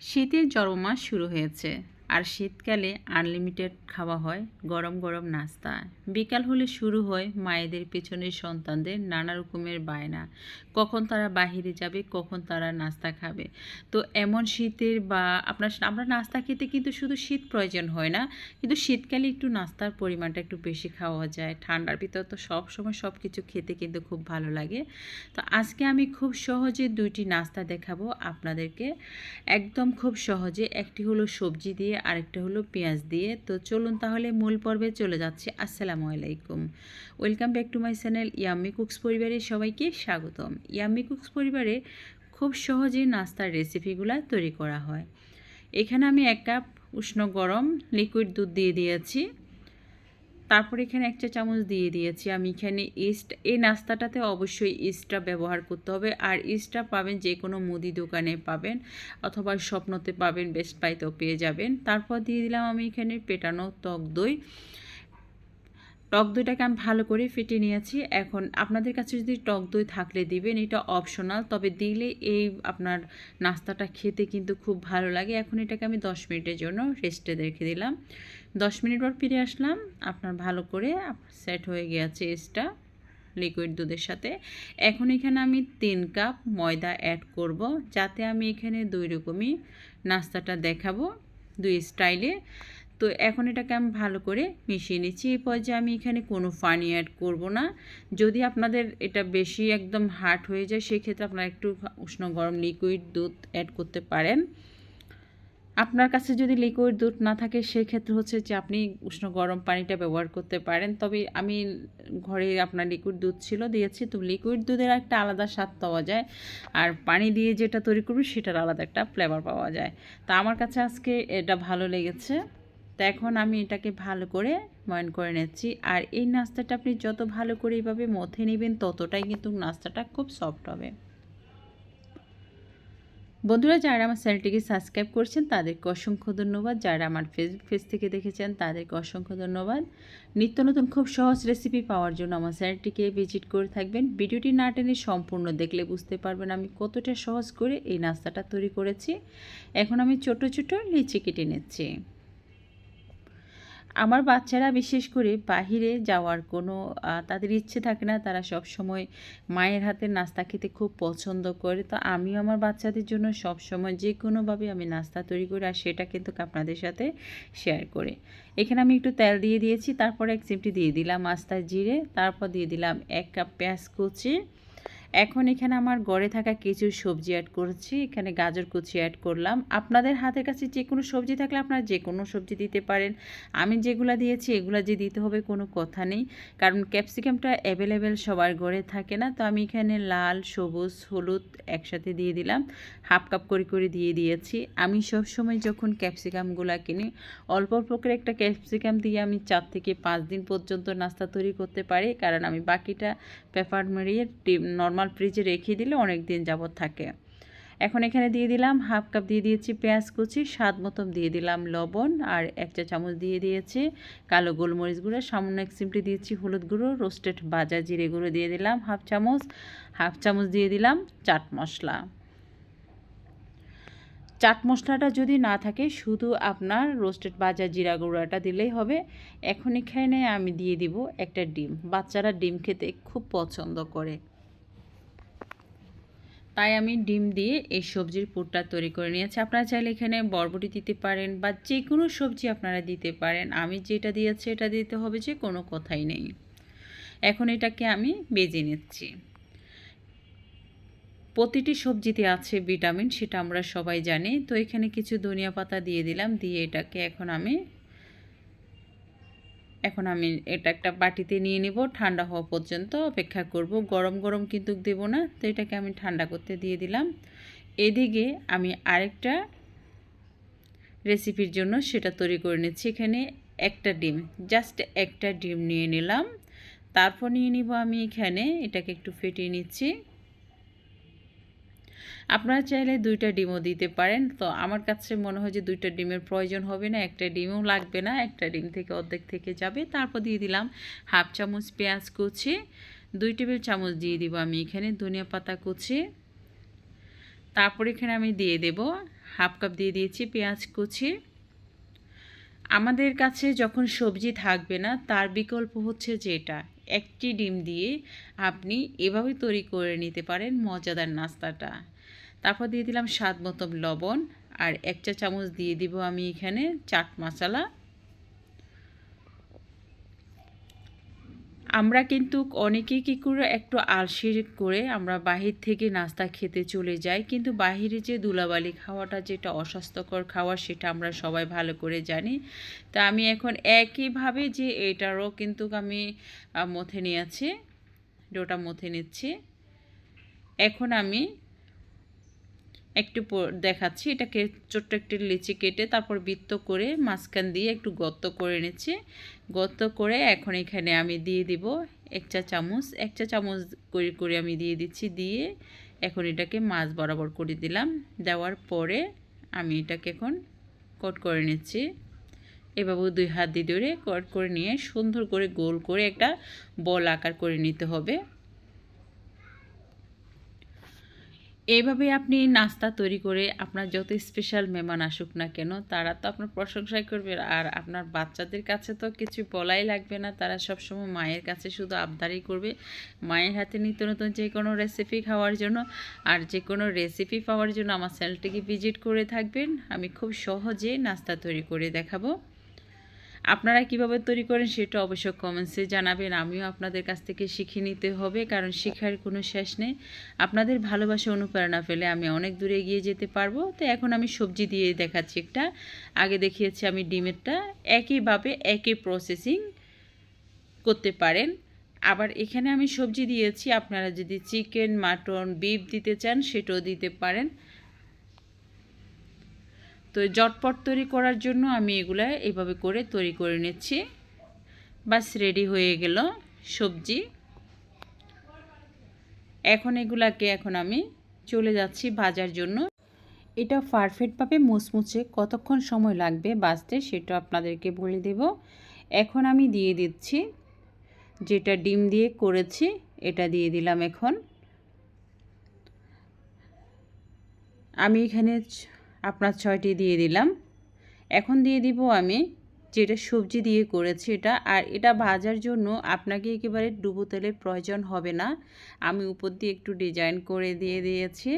শীতের জন্মমাস শুরু হয়েছে। আর শীতকালে আনলিমিটেড খাওয়া হয় গরম গরম নাস্তা বিকাল হলে শুরু হয় মায়েদের পেছনের সন্তানদের নানা রকমের বায়না। কখন তারা বাহিরে যাবে, কখন তারা নাস্তা খাবে। তো এমন শীতের বা আপনার আমরা নাস্তা খেতে কিন্তু শুধু শীত প্রয়োজন হয় না, কিন্তু শীতকালে একটু নাস্তার পরিমাণটা একটু বেশি খাওয়া যায়। ঠান্ডার ভিতর তো সব সময় সব কিছু খেতে কিন্তু খুব ভালো লাগে। তো আজকে আমি খুব সহজে দুইটি নাস্তা দেখাবো আপনাদেরকে। একদম খুব সহজে একটি হলো সবজি দিয়ে আরেকটা হলো পেঁয়াজ দিয়ে। তো চলুন তাহলে মূল পর্বে চলে যাচ্ছি। আসসালামু আলাইকুম। Welcome back to my channel yummy cooks পরিবারের সবাইকে স্বাগতম। ইয়াম্মি কুকস পরিবারে খুব সহজেই নাস্তার রেসিপিগুলো তৈরি করা হয়। এখানে আমি এক কাপ উষ্ণ গরম লিকুইড দুধ দিয়ে দিয়েছি। তারপর এখানে এক চা চামচ দিয়ে দিয়েছি। আমি এখানে ইস্ট এই নাস্তাটাতে অবশ্যই ইস্টটা ব্যবহার করতে হবে। আর ইস্টটা পাবেন যে কোনো মুদি দোকানে পাবেন অথবা স্বপ্নতে পাবেন বেস্ট পাইতেও পেয়ে যাবেন। তারপর দিয়ে দিলাম আমি এখানে পেটানো টক দই। টক দইটাকে আমি ভালো করে ফেটে নিয়েছি। এখন আপনাদের কাছে যদি টক দই থাকলে দিবেন, এটা অপশনাল তবে দিলে এই আপনার নাস্তাটা খেতে কিন্তু খুব ভালো লাগে। এখন এটাকে আমি দশ মিনিটের জন্য রেস্টে রেখে দিলাম। দশ মিনিট পর ফিরে আসলাম। আপনার ভালো করে সেট হয়ে গিয়েছে এসটা লিকুইড দুধের সাথে। এখন এখানে আমি তিন কাপ ময়দা অ্যাড করব, যাতে আমি এখানে দুই রকমই নাস্তাটা দেখাবো, দুই স্টাইলে তো এখন এটাকে আমি ভালো করে মিশিয়ে নিচ্ছি। এই পর্যায়ে আমি এখানে কোনো পানি অ্যাড করব না। যদি আপনাদের এটা বেশি একদম হার্ড হয়ে যায়, সেক্ষেত্রে আপনারা একটু উষ্ণ গরম লিকুইড দুধ অ্যাড করতে পারেন। আপনার কাছে যদি লিকুইড দুধ না থাকে, সেক্ষেত্রে হচ্ছে যে আপনি উষ্ণ গরম পানিটা ব্যবহার করতে পারেন। তবে আমি ঘরে আপনার লিকুইড দুধ ছিল, দিয়েছি। তো লিকুইড দুধের একটা আলাদা স্বাদ পাওয়া যায়। আর পানি দিয়ে যেটা তৈরি করবে সেটার আলাদা একটা ফ্লেভার পাওয়া যায়। তা আমার কাছে আজকে এটা ভালো লেগেছে। তো এখন আমি এটাকে ভালো করে ময়ন করে নিচ্ছি। আর এই নাস্তাটা আপনি যত ভালো করে এইভাবে মথে নেবেন, ততটাই কিন্তু নাস্তাটা খুব সফট হবে। বন্ধুরা, যারা আমার চ্যানেলটিকে সাবস্ক্রাইব করছেন, তাদেরকে অসংখ্য ধন্যবাদ। যারা আমার ফেসবুক পেজ থেকে দেখেছেন, তাদেরকে অসংখ্য ধন্যবাদ। নিত্য নতুন, খুব সহজ রেসিপি পাওয়ার জন্য আমার চ্যানেলটিকে ভিজিট করে থাকবেন। ভিডিওটি না টেনে সম্পূর্ণ দেখলে বুঝতে পারবেন আমি কতটা সহজ করে এই নাস্তাটা তৈরি করেছি। এখন আমি ছোট ছোট লিচি কেটে নিচ্ছি। আমার বাচ্চারা বিশেষ করে বাহিরে যাওয়ার কোনো তাদের ইচ্ছে থাকে না, তারা সব সময় মায়ের হাতের নাস্তা খেতে খুব পছন্দ করে। তো আমিও আমার বাচ্চাদের জন্য সব সময় যে কোনোভাবে আমি নাস্তা তৈরি করি আর সেটা কিন্তু আপনাদের সাথে শেয়ার করে। এখানে আমি একটু তেল দিয়ে দিয়েছি, তারপরে এক চিমটি দিয়ে দিলাম আস্তায় জিরে, তারপর দিয়ে দিলাম এক কাপ পেঁয়াজ কুচি এখন এখানে আমার গড়ে থাকা কিছু সবজি অ্যাড করেছি। এখানে গাজর কুচি অ্যাড করলাম। আপনাদের হাতের কাছে যে কোনো সবজি থাকলে আপনারা যে কোনো সবজি দিতে পারেন। আমি যেগুলো দিয়েছি, এগুলো যে দিতে হবে কোনো কথা নেই। কারণ ক্যাপসিকামটা অ্যাভেলেবেল সবার গড়ে থাকে না। তো আমি এখানে লাল, সবুজ, হলুদ একসাথে দিয়ে দিলাম। হাফ কাপ করে করে দিয়ে দিয়েছি। আমি সব সময় যখন ক্যাপসিকামগুলো কিনি, অল্প অল্প করে একটা ক্যাপসিকাম দিয়ে আমি চার থেকে পাঁচ দিন পর্যন্ত নাস্তা তৈরি করতে পারি। কারণ আমি বাকিটা পেপার মেরিয়ে নর্মাল নর্মাল ফ্রিজে রেখে দিলে অনেক দিন যাবৎ থাকে। এখন এখানে দিয়ে দিলাম হাফ কাপ দিয়ে দিয়েছি পেঁয়াজ কুচি, স্বাদ মতো দিয়ে দিলাম লবণ আর এক চা চামচ দিয়ে দিয়েছি কালো গোলমরিচ গুঁড়ো, সামান্য এক চিমটি দিয়েছি হলুদ গুঁড়ো রোস্টেড বাজা জিরে গুঁড়ো দিয়ে দিলাম হাফ চামচ হাফ চামচ দিয়ে দিলাম চাট মশলা। চাট মশলাটা যদি না থাকে শুধু আপনার রোস্টেড বাজা জিরা গুঁড়াটা দিলেই হবে। এখন এখানে আমি দিয়ে দিব একটা ডিম। বাচ্চারা ডিম খেতে খুব পছন্দ করে। তাই আমি ডিম দিয়ে এই সবজির পুরটা তৈরি করে নিয়েছি। আপনারা চাইলে এখানে বরবটি দিতে পারেন বা যে কোনো সবজি আপনারা দিতে পারেন। আমি যেটা দিয়েছি এটা দিতে হবে যে কোনো কথাই নেই। এখন এটাকে আমি বেজে নিচ্ছি। প্রতিটি সবজিতে আছে ভিটামিন, সেটা আমরা সবাই জানি। তো এখানে কিছু ধনিয়া পাতা দিয়ে দিলাম, দিয়ে এটাকে এখন আমি এখন আমি এটা একটা বাটিতে নিয়ে নিব। ঠান্ডা হওয়া পর্যন্ত অপেক্ষা করব। গরম গরম কিন্তু দেব না, তো এটাকে আমি ঠান্ডা করতে দিয়ে দিলাম। এদিকে আমি আরেকটা রেসিপির জন্য সেটা তৈরি করে নিচ্ছি। এখানে একটা ডিম জাস্ট একটা ডিম নিয়ে নিলাম। তারপর নিয়ে নিব আমি এখানে, এটাকে একটু ফেটিয়ে নিচ্ছি। আপনারা চাইলে দুইটা ডিমও দিতে পারেন। তো আমার কাছে মনে হয় যে দুইটা ডিমের প্রয়োজন হবে না, একটা ডিমও লাগবে না, একটা ডিম থেকে অর্ধেক থেকে যাবে। তারপর দিয়ে দিলাম হাফ চামচ পেঁয়াজ কুচি, দুই টেবিল চামচ দিয়ে দিব আমি এখানে ধনিয়া পাতা কুচি। তারপর এখানে আমি দিয়ে দেব হাফ কাপ দিয়ে দিয়েছি পেঁয়াজ কুচি। আমাদের কাছে যখন সবজি থাকবে না, তার বিকল্প হচ্ছে যেটা একটি ডিম দিয়ে আপনি এভাবে তৈরি করে নিতে পারেন মজাদার নাস্তাটা। তারপর দিয়ে দিলাম স্বাদ মতো লবণ আর এক চা চামচ দিয়ে দিব আমি এখানে চাট মশলা। আমরা কিন্তু অনেকেই কী করে একটু আলসির করে আমরা বাহির থেকে নাস্তা খেতে চলে যাই, কিন্তু বাহিরে যে দুলাবালি খাওয়াটা যেটা অস্বাস্থ্যকর খাওয়া সেটা আমরা সবাই ভালো করে জানি। তা আমি এখন একইভাবে যে এটারও কিন্তু আমি মথে নিয়েছি ডোটা মথে নিচ্ছি। এখন আমি একটু দেখাচ্ছি। এটাকে ছোট্ট একটি লিচি কেটে তারপর বৃত্ত করে মাঝখান দিয়ে একটু গর্ত করে নিচ্ছি। গর্ত করে এখন এখানে আমি দিয়ে দিব এক চা চামচ। এক চা চামচ করে করে আমি দিয়ে দিচ্ছি। দিয়ে এখন এটাকে মাছ বরাবর করে দিলাম। দেওয়ার পরে আমি এটাকে এখন কট করে নিচ্ছি। এভাবে দুই হাত দিয়ে ধরে কট করে নিয়ে সুন্দর করে গোল করে একটা বল আকার করে নিতে হবে। এইভাবে আপনি নাস্তা তৈরি করে আপনার যত স্পেশাল মেহমান আসুক না কেন, তারা তো আপনার প্রশংসাই করবে। আর আপনার বাচ্চাদের কাছে তো কিছু বলাই লাগবে না, তারা সবসময় মায়ের কাছে শুধু আবদারই করবে। মায়ের হাতে নিত্য নতুন যে কোনো রেসিপি খাওয়ার জন্য, আর যে কোনো রেসিপি পাওয়ার জন্য আমার চ্যানেলটিকে ভিজিট করে থাকবেন। আমি খুব সহজে নাস্তা তৈরি করে দেখাবো। আপনারা কীভাবে তৈরি করেন সেটা অবশ্য কমেন্টসে জানাবেন। আমিও আপনাদের কাছ থেকে শিখে নিতে হবে, কারণ শেখার কোনো শেষ নেই। আপনাদের ভালোবাসা অনুপ্রেরণা পেলে আমি অনেক দূরে এগিয়ে যেতে পারব। তো এখন আমি সবজি দিয়ে দেখাচ্ছি একটা। আগে দেখিয়েছি আমি ডিমেরটা। একইভাবে একই প্রসেসিং করতে পারেন। আবার এখানে আমি সবজি দিয়েছি। আপনারা যদি চিকেন মাটন বিফ দিতে চান, সেটাও দিতে পারেন। তো জটপট তৈরি করার জন্য আমি এগুলো এইভাবে করে তৈরি করে নিচ্ছি। বাস রেডি হয়ে গেল সবজি। এখন এগুলাকে এখন আমি চলে যাচ্ছি ভাজার জন্য। এটা পারফেক্টভাবে মুচমুচে কতক্ষণ সময় লাগবে বাঁচতে সেটা আপনাদেরকে বলে দেব। এখন আমি দিয়ে দিচ্ছি যেটা ডিম দিয়ে করেছি, এটা দিয়ে দিলাম এখন। আমি এখানে আপনার ছয়টি দিয়ে দিলাম। এখন দিয়ে দিব আমি যেটা সবজি দিয়ে করেছি এটা। আর এটা ভাজার জন্য আপনাকে একেবারে ডুবো তেলের প্রয়োজন হবে না। আমি উপর দিয়ে একটু ডিজাইন করে দিয়ে দিয়েছি।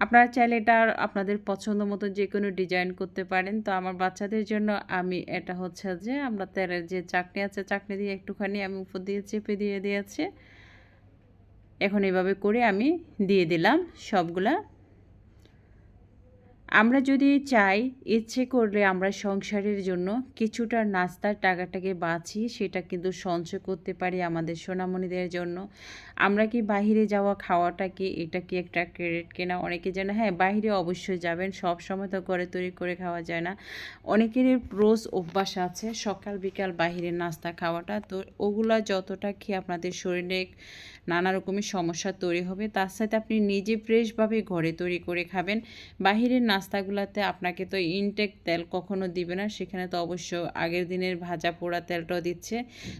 আপনারা চাইলে এটা আপনাদের পছন্দ মতো যে কোনো ডিজাইন করতে পারেন। তো আমার বাচ্চাদের জন্য আমি এটা হচ্ছে যে আমরা তেলের যে চাকনি আছে চাকনি দিয়ে একটুখানি আমি উপর দিয়ে চেপে দিয়ে দিয়েছি। এখন এভাবে করে আমি দিয়ে দিলাম সবগুলা আমরা যদি চাই ইচ্ছে করলে আমরা সংসারের জন্য কিছুটা নাস্তার টাকাটাকে বাঁচি সেটা কিন্তু সঞ্চয় করতে পারি আমাদের সোনামণিদের জন্য। আমরা কি বাহিরে যাওয়া খাওয়াটা কি এটা কি একটা ক্রেডিট কেনা? অনেকে যেন হ্যাঁ বাহিরে অবশ্যই যাবেন, সব সময় তো ঘরে তৈরি করে খাওয়া যায় না। অনেকেরই রোজ অভ্যাস আছে সকাল, বিকাল বাহিরের নাস্তা খাওয়াটা। তো ওগুলা যতটা খেয়ে আপনাদের শরীরে নানা রকমের সমস্যা তৈরি হবে, তার সাথে আপনি নিজে ফ্রেশভাবে ঘরে তৈরি করে খাবেন। বাহিরের নাস্তাগুলোতে আপনাকে তো ইনটেক তেল কখনো দিবে না, সেখানে তো অবশ্য আগের দিনের ভাজা পোড়া তেলটাও দিচ্ছে।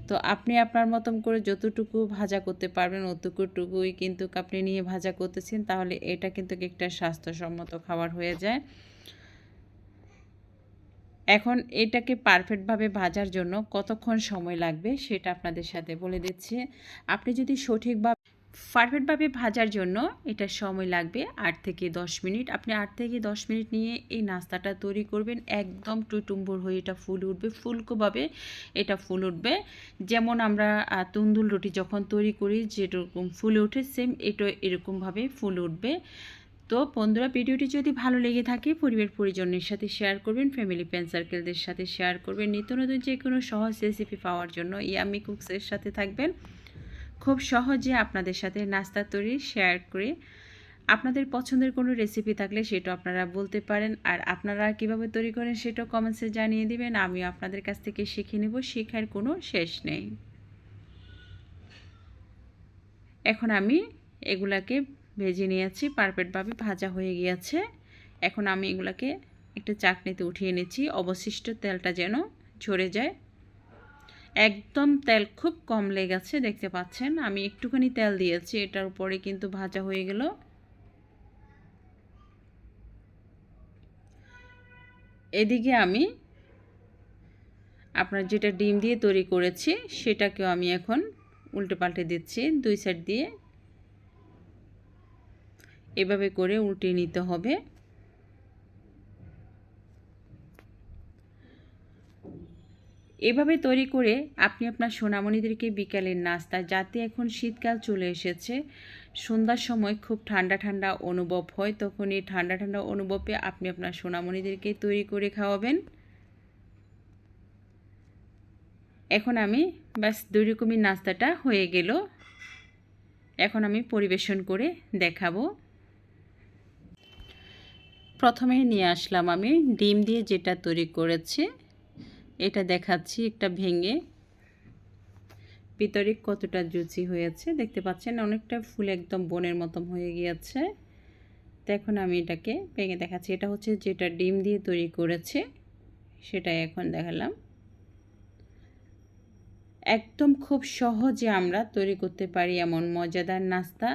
তো আপনি আপনার মতন করে যতটুকু ভাজা করতে পারবেন, অতটুকুই কিন্তু আপনি নিয়ে ভাজা করতেছেন, তাহলে এটা কিন্তু একটা স্বাস্থ্যসম্মত খাবার হয়ে যায়। এখন এটাকে পারফেক্টভাবে ভাজার জন্য কতক্ষণ সময় লাগবে সেটা আপনাদের সাথে বলে দিচ্ছি। আপনি যদি সঠিকভাবে পারফেক্টভাবে ভাজার জন্য এটা সময় লাগবে আট থেকে দশ মিনিট। আপনি আট থেকে দশ মিনিট নিয়ে এই নাস্তাটা তৈরি করবেন, একদম টুটুম্বর হয়ে এটা ফুল উঠবে, ফুলকোভাবে এটা ফুল উঠবে। যেমন আমরা তন্দুল রুটি যখন তৈরি করি, যেরকম ফুলে ওঠে সেম এটা এরকমভাবে ফুল উঠবে। তো বন্ধুরা, ভিডিওটি যদি ভালো লেগে থাকে, পরিবার পরিজনের সাথে শেয়ার করবেন ফ্যামিলি ফ্রেন্ড সার্কেলদের সাথে শেয়ার করবেন। নিত্য নতুন যে কোনো সহজ রেসিপি পাওয়ার জন্য ইয়ামি কুকসের সাথে থাকবেন। খুব সহজে আপনাদের সাথে নাস্তা তৈরি শেয়ার করে। আপনাদের পছন্দের কোনো রেসিপি থাকলে সেটা আপনারা বলতে পারেন। আর আপনারা কীভাবে তৈরি করেন সেটাও কমেন্টসে জানিয়ে দিবেন। আমিও আপনাদের কাছ থেকে শিখে নেব, শেখার কোনো শেষ নেই। এখন আমি এগুলাকে ভেজে নিয়েছি, পারফেক্টভাবে ভাজা হয়ে গিয়েছে। এখন আমি এগুলাকে একটু চাকনিতে উঠিয়ে নিচ্ছি। অবশিষ্ট তেলটা যেন ঝরে যায়। একদম তেল খুব কম লেগেছে, দেখতে পাচ্ছেন। আমি একটুখানি তেল দিয়েছি, এটার উপরে কিন্তু ভাজা হয়ে গেল। এদিকে আমি আপনার যেটা ডিম দিয়ে তৈরি করেছি, সেটাকেও আমি এখন উল্টে পাল্টে দিচ্ছি, দুই সাইড দিয়ে। এভাবে করে উল্টে নিতে হবে। এভাবে তৈরি করে আপনি আপনার সোনামণিদেরকে বিকালের নাস্তা, যাতে এখন শীতকাল চলে এসেছে, সন্ধ্যার সময় খুব ঠান্ডা ঠান্ডা অনুভব হয়, তখন এই ঠান্ডা ঠান্ডা অনুভবে আপনি আপনার সোনামণিদেরকে তৈরি করে খাওয়াবেন। এখন আমি ব্যাস দুই রকমের নাস্তাটা হয়ে গেল। এখন আমি পরিবেশন করে দেখাবো। প্রথমে নিয়ে আসলাম আমি ডিম দিয়ে যেটা তৈরি করেছি। এটা দেখাচ্ছি একটা ভেঙে। ভিতরে কতটা জুচি হয়েছে, দেখতে পাচ্ছেন? অনেকটা ফুল একদম বনের মতন হয়ে গিয়েছে। তো এখন আমি এটাকে ভেঙে দেখাচ্ছি। এটা হচ্ছে যেটা ডিম দিয়ে তৈরি করেছে, সেটাই এখন দেখালাম। একদম খুব সহজে আমরা তৈরি করতে পারি এমন মজাদার নাস্তা।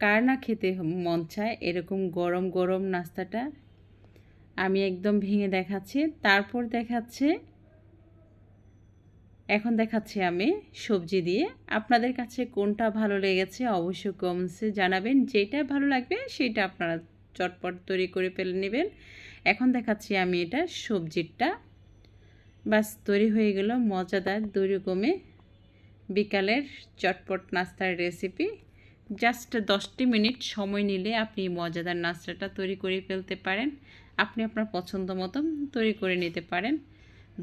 কার না খেতে মন চায় এরকম গরম গরম নাস্তাটা? আমি একদম ভেঙে দেখাচ্ছি। তারপর দেখাচ্ছে, এখন দেখাচ্ছি আমি সবজি দিয়ে। আপনাদের কাছে কোনটা ভালো লেগেছে অবশ্যই কমেন্টসে জানাবেন। যেটা ভালো লাগবে সেটা আপনারা চটপট তৈরি করে ফেলে নেবেন। এখন দেখাচ্ছি আমি এটা সবজিটা বাস, তৈরি হয়ে গেল মজাদার দুই বিকালের চটপট নাস্তার রেসিপি জাস্ট দশটি মিনিট সময় নিলে আপনি মজাদার নাস্তাটা তৈরি করে ফেলতে পারেন। আপনি আপনার পছন্দ মতন তৈরি করে নিতে পারেন।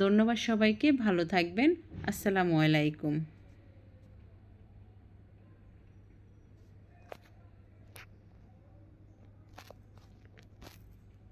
ধন্যবাদ সবাইকে ভালো থাকবেন। আসসালামু আলাইকুম।